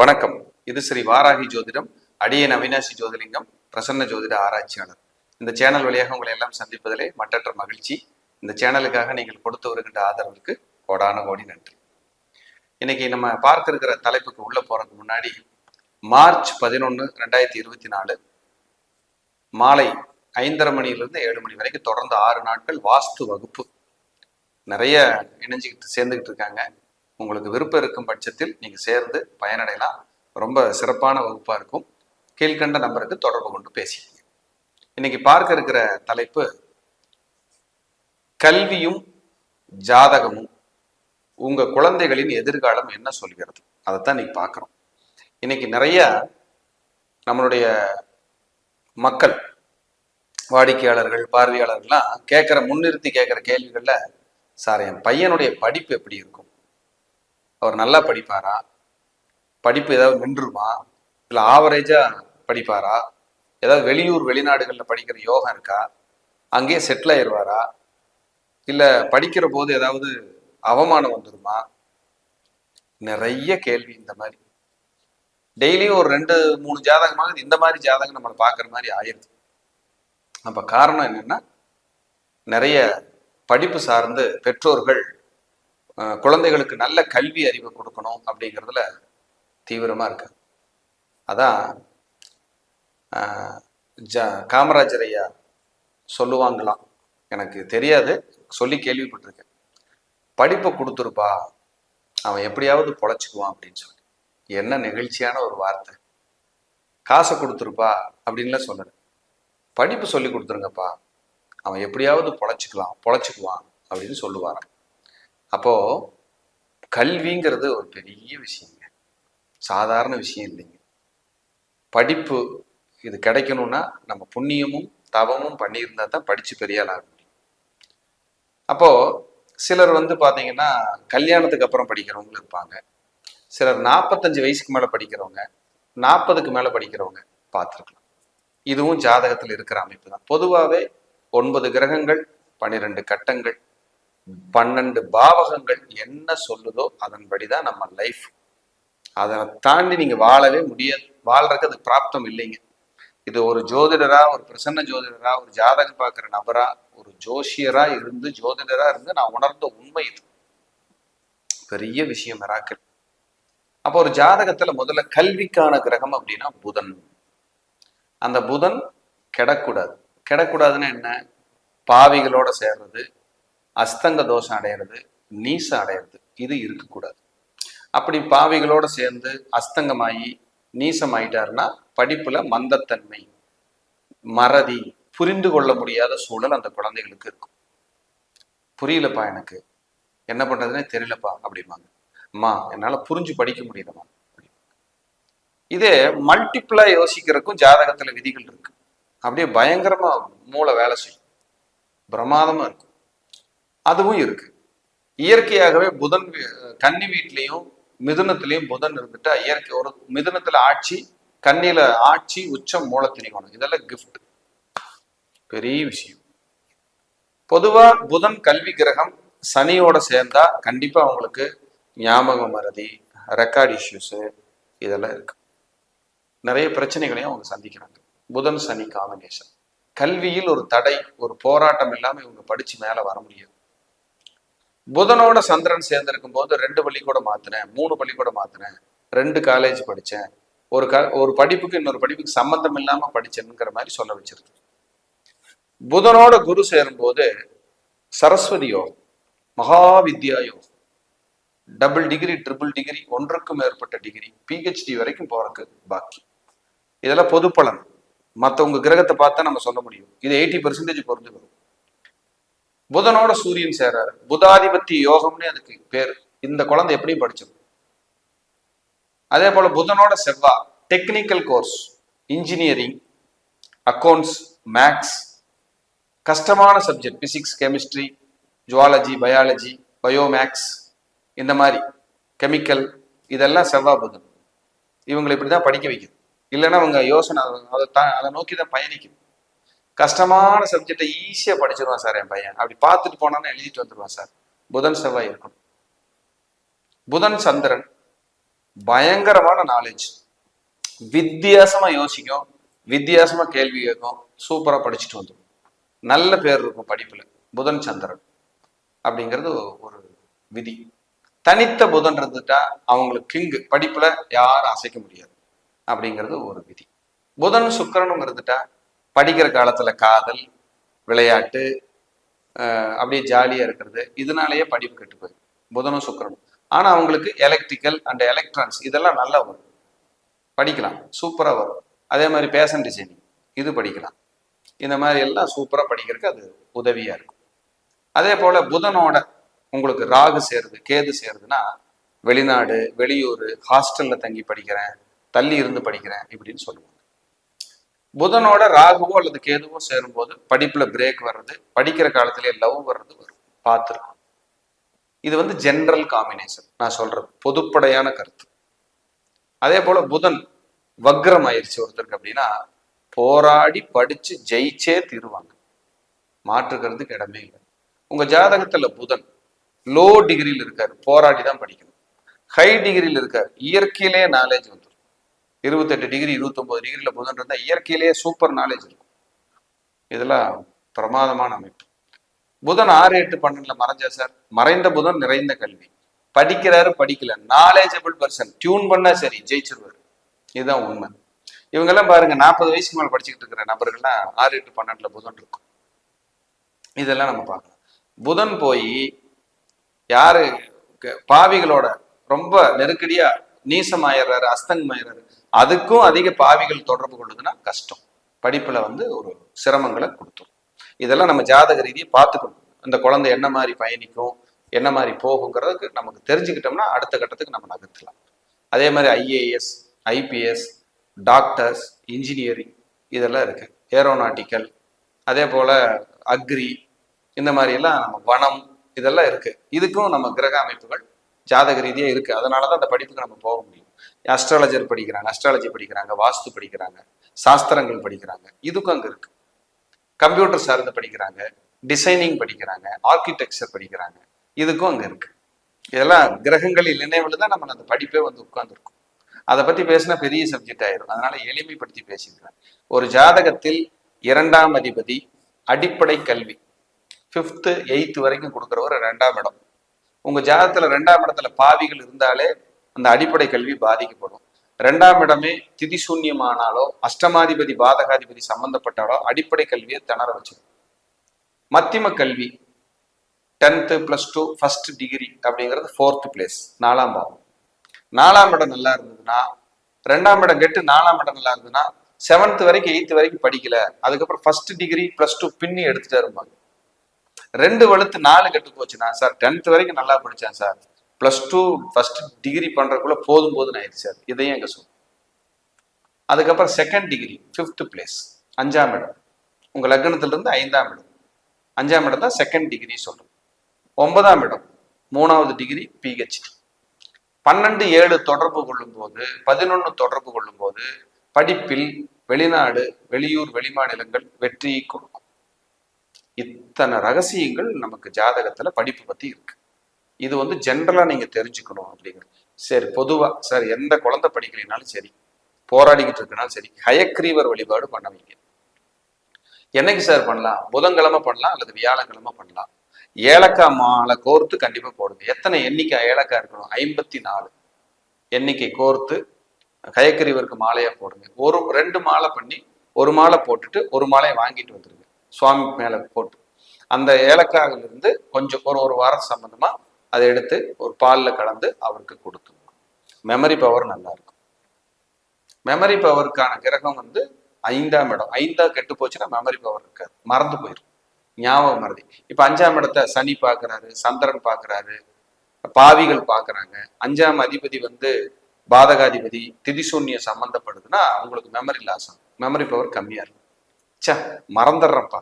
வணக்கம். இது ஸ்ரீ வாராகி ஜோதிடம் அடியன் அவினாசி ஜோதிலிங்கம் பிரசன்ன ஜோதிட ஆராய்ச்சியாளர். இந்த சேனல் வழியாக உங்களை எல்லாம் சந்திப்பதிலே மற்றற்ற மகிழ்ச்சி. இந்த சேனலுக்காக நீங்கள் கொடுத்து வருகின்ற ஆதரவுக்கு கோடான கோடி நன்றி. இன்னைக்கு நம்ம பார்க்க இருக்கிற தலைப்புக்கு உள்ள போறதுக்கு முன்னாடி மார்ச் பதினொன்று ரெண்டாயிரத்தி இருபத்தி நாலு மாலை ஐந்தரை மணியிலிருந்து ஏழு மணி வரைக்கும் தொடர்ந்து ஆறு நாட்கள் வாஸ்து வகுப்பு. நிறைய இணைஞ்சுக்கிட்டு சேர்ந்துக்கிட்டு இருக்காங்க. உங்களுக்கு விருப்பம் இருக்கும் பட்சத்தில் நீங்க சேர்ந்து பயனடையலாம். ரொம்ப சிறப்பான வகுப்பா இருக்கும். கீழ்கண்ட நம்பருக்கு தொடர்பு கொண்டு பேசிக்கங்க. இன்னைக்கு பார்க்க இருக்கிற தலைப்பு கல்வியும் ஜாதகமும் உங்க குழந்தைகளின் எதிர்காலம் என்ன சொல்கிறது? அதைத்தான் இன்னைக்கு பார்க்குறோம். இன்னைக்கு நிறைய நம்மளுடைய மக்கள் வாடிக்கையாளர்கள் பார்வையாளர்கள்லாம் கேட்குற முன்னிறுத்தி கேட்குற கேள்விகளில் சார் என் பையனுடைய படிப்பு எப்படி இருக்கும்? அவர் நல்லா படிப்பாரா? படிப்பு ஏதாவது நின்றுமா? இல்லை ஆவரேஜாக படிப்பாரா? ஏதாவது வெளியூர் வெளிநாடுகளில் படிக்கிற யோகம் இருக்கா? அங்கேயே செட்டில் ஆயிடுவாரா இல்லை படிக்கிற போது ஏதாவது அவமானம் வந்துருமா? நிறைய கேள்வி இந்த மாதிரி. டெய்லியும் ஒரு ரெண்டு மூணு ஜாதகமாக இந்த மாதிரி ஜாதகம் நம்மளை பார்க்குற மாதிரி ஆயிடுது. அப்போ காரணம் என்னென்னா நிறைய படிப்பு சார்ந்து பெற்றோர்கள் குழந்தைகளுக்கு நல்ல கல்வி அறிவு கொடுக்கணும் அப்படிங்கிறதுல தீவிரமா இருக்கு. அதான் ஜ காமராஜர் ஐயா சொல்லுவாங்களாம். எனக்கு தெரியாது சொல்லி கேள்விப்பட்டிருக்கேன். படிப்பை கொடுத்துருப்பா அவன் எப்படியாவது பொழைச்சிக்குவான் அப்படின்னு சொல்லி. என்ன நெகிழ்ச்சியான ஒரு வார்த்தை. காசை கொடுத்துருப்பா அப்படின்லாம் சொல்லலை படிப்பு சொல்லி கொடுத்துருங்கப்பா. அவன் எப்படியாவது பொழைச்சிக்கலாம் பொழைச்சிக்குவான் அப்படின்னு சொல்லுவாரான் அப்போ கல்விங்கிறது ஒரு பெரிய விஷயங்க. சாதாரண விஷயம் இல்லைங்க. படிப்பு இது கிடைக்கணும்னா நம்ம புண்ணியமும் தவமும் பண்ணியிருந்தா தான் படிச்சு பெரிய ஆக முடியும். அப்போ சிலர் வந்து பாத்தீங்கன்னா கல்யாணத்துக்கு அப்புறம் படிக்கிறவங்க இருப்பாங்க. சிலர் நாற்பத்தஞ்சு வயசுக்கு மேல படிக்கிறவங்க நாற்பதுக்கு மேல படிக்கிறவங்க பார்த்துருக்கலாம் இதுவும் ஜாதகத்தில் இருக்கிற அமைப்பு தான். பொதுவாகவே ஒன்பது கிரகங்கள் பன்னிரெண்டு கட்டங்கள் பன்னெண்டு பாவகங்கள் என்ன சொல்லுதோ அதன்படிதான் நம்ம லைஃப் அதை தாண்டி நீங்க வாழவே முடியாது. வாழ்றதுக்கு அது பிராப்தம் இல்லைங்க. இது ஒரு ஜோதிடரா ஒரு பிரசன்ன ஜோதிடரா ஒரு ஜாதகம் பார்க்குற நபரா ஒரு ஜோஷியரா இருந்து ஜோதிடரா இருந்து நான் உணர்ந்த உண்மை இது. பெரிய விஷயம் மிராக்கள். அப்போ ஒரு ஜாதகத்துல முதல்ல கல்விக்கான கிரகம் அப்படின்னா புதன். அந்த புதன் கெடக்கூடாது. கெடக்கூடாதுன்னா என்ன? பாவிகளோட சேர்றது அஸ்தங்க தோஷம் அடையிறது நீசம் அடையிறது இது இருக்கக்கூடாது. அப்படி பாவிகளோட சேர்ந்து அஸ்தங்கமாயி நீசம் ஆயிட்டாருன்னா படிப்புல மந்தத்தன்மை மறதி புரிந்து கொள்ள முடியாத சூழல் அந்த குழந்தைகளுக்கு இருக்கும். புரியலப்பா எனக்கு. என்ன பண்றதுன்னே தெரியலப்பா அப்படிம்பாங்க. அம்மா என்னால புரிஞ்சு படிக்க முடியலம்மா இதே மல்டிப்ளா யோசிக்கிறதுக்கும் ஜாதகத்துல விதிகள் இருக்கு. அப்படியே பயங்கரமா மூளை வேலை செய்யும். பிரமாதமா இருக்கும். அதுவும் இருக்கு. இயற்கையாகவே புதன் கன்னி வீட்லையும் மிதுனத்திலையும் புதன் இருந்துட்டா இயற்கை ஒரு மிதுனத்துல ஆட்சி கண்ணில ஆட்சி உச்சம் மூலத்திரிகோணம் இதெல்லாம் கிஃப்ட் பெரிய விஷயம். பொதுவா புதன் கல்வி கிரகம் சனியோட சேர்ந்தா கண்டிப்பா அவங்களுக்கு ஞாபக மறதி ரெக்கார்ட் இஷ்யூஸ் இதெல்லாம் இருக்கு. நிறைய பிரச்சனைகளையும் அவங்க சந்திக்கிறாங்க. புதன் சனி காம்பினேஷன் கல்வியில் ஒரு தடை ஒரு போராட்டம் இல்லாம இவங்க படிச்சு மேல வர முடியாது. புதனோட சந்திரன் சேர்ந்திருக்கும் போது ரெண்டு பள்ளிக்கூட மாத்தினேன் மூணு பள்ளிக்கூட மாத்தினேன். ரெண்டு காலேஜ் படிச்சேன். ஒரு க ஒரு படிப்புக்கு இன்னொரு படிப்புக்கு சம்மந்தம் இல்லாமல் படித்தேனுங்கிற மாதிரி சொல்ல வச்சிருக்கு புதனோட குரு சேரும்போது சரஸ்வதி யோகம் மகாவித்யா யோகம் டபுள் டிகிரி ட்ரிபிள் டிகிரி ஒன்றுக்கும் மேற்பட்ட டிகிரி பிஹெச்டி வரைக்கும் போறதுக்கு பாக்கி. இதெல்லாம் பொது பலன் மற்றவங்க கிரகத்தை பார்த்தா நம்ம சொல்ல முடியும். இது எயிட்டி பர்சன்டேஜ் பொருந்து வரும் புதனோட சூரியன் சேராரு புதாதிபத்தி யோகம்னு அதுக்கு பேர். இந்த குழந்தை எப்படி படிச்சது அதே போல புதனோட செவ்வா technical course engineering accounts maths கஷ்டமான subject physics chemistry zoology biology biomaths இந்த மாதிரி கெமிக்கல் இதெல்லாம் செவ்வா புதன். இவங்களை இப்படி தான் படிக்க வைக்குது இல்லைன்னா அவங்க யோசனை அதை- தான் அதை நோக்கி தான் பயணிக்கும். கஷ்டமான சப்ஜெக்டை ஈஸியாக படிச்சிருவான் சார் என் பையன். அப்படி பார்த்துட்டு போனான்னு எழுதிட்டு வந்துடுவான் சார் புதன் செவ்வாய் இருக்கும். புதன் சந்திரன் பயங்கரமான நாலேஜ் வித்தியாசமா யோசிக்கும். வித்தியாசமா கேள்வி கேட்கும். சூப்பரா படிச்சுட்டு வந்துடும் நல்ல பேர் இருக்கும் படிப்புல. புதன் சந்திரன் அப்படிங்கிறது ஒரு விதி. தனித்த புதன் இருந்துட்டா அவங்களுக்கு கிங்கு. படிப்புல யாரும் அசைக்க முடியாது. அப்படிங்கிறது ஒரு விதி. புதன் சுக்கரனும் இருந்துட்டா படிக்கிற காலத்துல காதல் விளையாட்டு அப்படியே ஜாலியா இருக்கிறது. இதனாலேயே படிப்பு கெட்டு போயிடும் புதனும் சுக்கரனும். ஆனா அவங்களுக்கு எலக்ட்ரிக்கல் அண்ட் எலக்ட்ரானிக்ஸ் இதெல்லாம் நல்லா வரும். படிக்கலாம். சூப்பரா வரும். அதே மாதிரி பேஷன் டிசைனிங் இது படிக்கலாம். இந்த மாதிரி எல்லாம் சூப்பரா படிக்கிறதுக்கு அது உதவியா இருக்கும். அதே போல புதனோட உங்களுக்கு ராகு சேருது கேது சேருதுன்னா வெளிநாடு வெளியூர் ஹாஸ்டல்ல தங்கி படிக்கிறேன் தள்ளி இருந்து படிக்கிறேன் இப்படின்னு சொல்லுவாங்க. புதனோட ராகுவோ அல்லது கேதுவோ சேரும்போது படிப்புல பிரேக் வர்றது படிக்கிற காலத்திலே லவ் வர்றது வரும். பார்த்துருக்கோம். இது வந்து ஜென்ரல் காம்பினேஷன் நான் சொல்றது பொதுப்படையான கருத்து. அதே போல புதன் வக்ரம் ஆயிடுச்சு ஒருத்தருக்கு அப்படின்னா போராடி படிச்சு ஜெயிச்சே தீருவாங்க. மாற்றுக்கிறதுக்கு இடமே இல்லை. உங்க ஜாதகத்துல புதன் லோ டிகிரியில் இருக்காரு போராடி தான் படிக்கணும் ஹை டிகிரியில் இருக்காரு இயற்கையிலேயே நாலேஜ் வந்துடும் இருபத்தெட்டு டிகிரி இருபத்தொம்பது டிகிரியில் புதன் இருந்தால் இயற்கையிலேயே சூப்பர் நாலேஜ் இருக்கும். இதெல்லாம் பிரமாதமான அமைப்பு. புதன் ஆறு எட்டு பன்னெண்டுல மறைஞ்சா சார். மறைந்த புதன் நிறைந்த கல்வி. படிக்கிறாரு படிக்கல. நாலேஜபிள் பர்சன் டியூன் பண்ணா சரி ஜெயிச்சிருவாரு. இதுதான் உண்மை. இவங்கெல்லாம் பாருங்க நாற்பது வயசுக்கு மேல படிச்சுக்கிட்டு இருக்கிற நபர்கள்லாம் ஆறு எட்டு பன்னெண்டுல புதன் இருக்கும். இதெல்லாம் நம்ம பார்க்கலாம். புதன் போய் யாரு பாவிகளோட ரொம்ப நெருக்கடியா நீசமாயிடுறாரு அஸ்தங்கமாயிடுறாரு அதுக்கும் அதிக பாவிகள் தொடர்பு கொள்ளுதுன்னா கஷ்டம். படிப்புல வந்து ஒரு சிரமங்களை கொடுத்துரும். இதெல்லாம் நம்ம ஜாதக ரீதியை பார்த்துக்கணும். அந்த குழந்தை என்ன மாதிரி பயணிக்கும் என்ன மாதிரி போகுங்கிறதுக்கு நமக்கு தெரிஞ்சுக்கிட்டோம்னா அடுத்த கட்டத்துக்கு நம்ம நகர்த்தலாம். அதே மாதிரி ஐஏஎஸ் ஐபிஎஸ் டாக்டர்ஸ் இன்ஜினியரிங் இதெல்லாம் இருக்கு. ஏரோநாட்டிக்கல் அதே போல அக்ரி இந்த மாதிரி எல்லாம் நம்ம வனம் இதெல்லாம் இருக்கு. இதுக்கும் நம்ம கிரக அமைப்புகள் ஜாதக ரீதியா இருக்கு. அதனால தான் அந்த படிப்புக்கு நம்ம போக முடியும். அஸ்ட்ராலஜர் படிக்கிறாங்க அஸ்ட்ராலஜி படிக்கிறாங்க வாஸ்து படிக்கிறாங்க சாஸ்திரங்கள் படிக்கிறாங்க. இதுக்கும் அங்க இருக்கு. கம்ப்யூட்டர் சார்ந்து படிக்கிறாங்க டிசைனிங் படிக்கிறாங்க ஆர்கிடெக்சர் படிக்கிறாங்க. இதுக்கும் அங்க இருக்கு. இதெல்லாம் கிரகங்களில் நினைவில் தான் நம்ம அந்த படிப்பே வந்து உட்கார்ந்துருக்கும். அதை பத்தி பேசினா பெரிய சப்ஜெக்ட் ஆயிரும். அதனால எளிமைப்படுத்தி பேசிக்கிறேன். ஒரு ஜாதகத்தில் இரண்டாம் அதிபதி அடிப்படை கல்வி. ஃபிஃப்த்து எயித்து வரைக்கும் கொடுக்குறவர் ரெண்டாம் இடம். உங்க ஜாதகத்துல ரெண்டாம் இடத்துல பாவிகள் இருந்தாலே அந்த அடிப்படை கல்வி பாதிக்கப்படும். ரெண்டாம் இடமே திதி சூன்யமானாலோ அஷ்டமாதிபதி பாதகாதிபதி சம்பந்தப்பட்டாலோ அடிப்படை கல்வியை திணற வச்சிடும். மத்தியம கல்வி tenth plus two first degree அப்படிங்கிறது ஃபோர்த்து பிளேஸ் நாலாம் பாவம். நாலாம் இடம் நல்லா இருந்ததுன்னா ரெண்டாம் இடம் கெட்டு நாலாம் இடம் நல்லா இருந்ததுன்னா செவன்த் வரைக்கும் எயித்து வரைக்கும் படிக்கல அதுக்கப்புறம் ஃபர்ஸ்ட் டிகிரி ப்ளஸ் டூ பின்னி எடுத்துட்டே இருப்பாங்க ரெண்டு வலுத்து நாலு கெட்டு போச்சுன்னா சார் டென்த் வரைக்கும் நல்லா படித்தேன் sir. Plus two first degree பண்றதுக்குள்ள போதும் போதும் ஆயிடுச்சு சார். இதையும் எங்கள் சொல்லு. அதுக்கப்புறம் செகண்ட் டிகிரி ஃபிஃப்த் பிளேஸ் அஞ்சாம் இடம். உங்கள் லக்னத்திலிருந்து ஐந்தாம் இடம். அஞ்சாம் இடம் தான் செகண்ட் டிகிரி சொல்றோம். ஒன்பதாம் இடம் மூணாவது டிகிரி பிஹெச்டி பன்னெண்டு ஏழு தொடர்பு கொள்ளும்போது பதினொன்று தொடர்பு கொள்ளும்போது படிப்பில் வெளிநாடு வெளியூர் வெளிமாநிலங்கள் வெற்றியை கொடுக்கும். இத்தனை ரகசியங்கள் நமக்கு ஜாதகத்துல படிப்பு பத்தி இருக்கு. இது வந்து ஜென்ரலா நீங்க தெரிஞ்சுக்கணும் அப்படிங்கிறது சரி பொதுவா சார் எந்த குழந்தை படிக்கிறீங்கனாலும் சரி போராடிக்கிட்டு இருக்கனாலும் சரி ஹயக்ரீவர் வழிபாடு பண்ண வைங்க. என்னைக்கு சார் பண்ணலாம்? புதன்கிழமை பண்ணலாம் அல்லது வியாழக்கிழமை பண்ணலாம்? ஏலக்காய் மாலை கோர்த்து கண்டிப்பா போடுங்க. எத்தனை எண்ணிக்கை ஏலக்காய் இருக்கணும்? ஐம்பத்தி நாலு எண்ணிக்கை கோர்த்து கயக்கறிவருக்கு மாலையா போடுங்க. ஒரு ரெண்டு மாலை பண்ணி ஒரு மாலை போட்டுட்டு ஒரு மாலையை வாங்கிட்டு வந்துருங்க. சுவாமி மேல போட்டு அந்த ஏலக்காயிலிருந்து கொஞ்சம் ஒரு ஒரு வாரம் சம்மந்தமாக அதை எடுத்து ஒரு பால்ல கலந்து அவருக்கு கொடுத்துருவோம் மெமரி பவர் நல்லா இருக்கும். மெமரி பவருக்கான கிரகம் வந்து ஐந்தாம் இடம். ஐந்தா கெட்டு போச்சுன்னா மெமரி பவர் இருக்காது. மறந்து போயிடும் ஞாபகம் மறதி. இப்ப அஞ்சாம் இடத்த சனி பார்க்குறாரு சந்திரன் பார்க்குறாரு பாவிகள் பார்க்குறாங்க அஞ்சாம் அதிபதி வந்து பாதகாதிபதி திதிசூன்யம் சம்மந்தப்படுதுன்னா அவங்களுக்கு மெமரி லாஸ் ஆகும். மெமரி பவர் கம்மியா இருக்கும். சே மறந்துடுறப்பா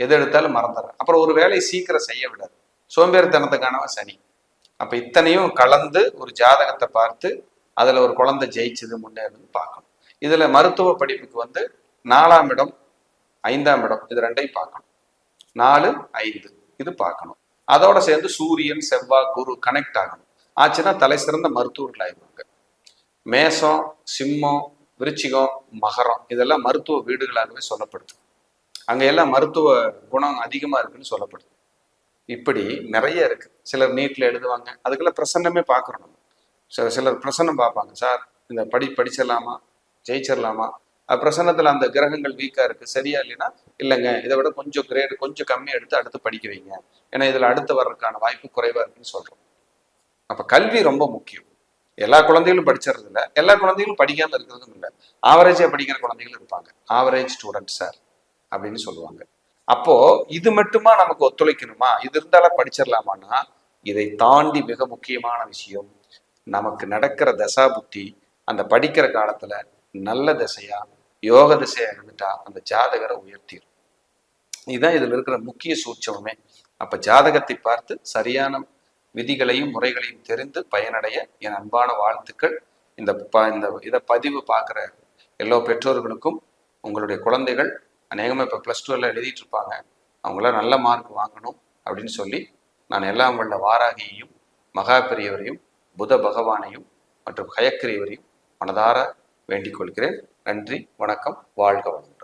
எது எடுத்தாலும் மறந்துடுறேன். அப்புறம் ஒரு வேலையை சீக்கிரம் செய்ய விடாது. சோம்பேறித்தனத்துக்கானவன் சனி. அப்போ இத்தனையும் கலந்து ஒரு ஜாதகத்தை பார்த்து அதில் ஒரு குழந்தை ஜெயிச்சது முன்னேறது பார்க்கணும். இதில் மருத்துவ படிப்புக்கு வந்து நாலாம் இடம் ஐந்தாம் இடம் இது ரெண்டையும் பார்க்கணும். நாலு ஐந்து இது பார்க்கணும். அதோட சேர்ந்து சூரியன் செவ்வாய் குரு கனெக்ட் ஆகணும். ஆச்சுன்னா தலை சிறந்த மருத்துவர்கள் ஆயிடுவாங்க மேசம் சிம்மம் விருச்சிகம் மகரம் இதெல்லாம் மருத்துவ வீடுகளாகவே சொல்லப்படுது. அங்கே எல்லாம் மருத்துவ குணம் அதிகமாக இருக்குன்னு சொல்லப்படுது. இப்படி நிறைய இருக்கு. சிலர் நீட்டில் எழுதுவாங்க. அதுக்கெல்லாம் பிரசன்னமே பார்க்குறோம் நம்ம. சில சிலர் பிரசன்னம் பார்ப்பாங்க. சார் இந்த படி படிச்சிடலாமா? ஜெயிச்சிடலாமா? பிரசன்னத்தில் அந்த கிரகங்கள் வீக்காக இருக்கு. சரியா இல்லைன்னா இல்லைங்க இதை விட கொஞ்சம் கிரேடு கொஞ்சம் கம்மியாக எடுத்து அடுத்து படிக்க வைங்க. ஏன்னா இதில் அடுத்து வர்றதுக்கான வாய்ப்பு குறைவாக இருக்குன்னு சொல்றோம். அப்போ கல்வி ரொம்ப முக்கியம். எல்லா குழந்தைகளும் படிச்சிடுறது இல்ல எல்லா குழந்தைகளும் படிக்காம இருக்கிறதும் இல்லை. ஆவரேஜா படிக்கிற குழந்தைகளும் இருப்பாங்க. ஆவரேஜ் ஸ்டூடெண்ட் சார் அப்படின்னு சொல்லுவாங்க. அப்போ இது மட்டுமா நமக்கு ஒத்துழைக்கணுமா? இது இருந்தாலும் படிச்சிடலாமான்னா இதை தாண்டி மிக முக்கியமான விஷயம் நமக்கு நடக்கிற தசா புத்தி அந்த படிக்கிற காலத்துல நல்ல திசையா யோக திசையா இருந்துட்டா அந்த ஜாதகரை உயர்த்திடும் இதுதான் இதுல இருக்கிற முக்கிய சூட்சமே அப்ப ஜாதகத்தை பார்த்து சரியான விதிகளையும் முறைகளையும் தெரிந்து பயனடைய என் அன்பான வாழ்த்துக்கள். இந்த ப இந்த இதை பதிவு பார்க்குற எல்லா பெற்றோர்களுக்கும் உங்களுடைய குழந்தைகள் அநேகமாக இப்போ ப்ளஸ் டூ எல்லாம் எழுதிட்டு இருப்பாங்க. அவங்களாம் நல்ல மார்க் வாங்கணும் அப்படின்னு சொல்லி நான் எல்லாம் உள்ள வாராகியையும் மகா பெரியவரையும் புத பகவானையும் மற்றும் ஹயக்கிரியவரையும் மனதார வேண்டிக் கொள்கிறேன். நன்றி வணக்கம் வாழ்க வளம்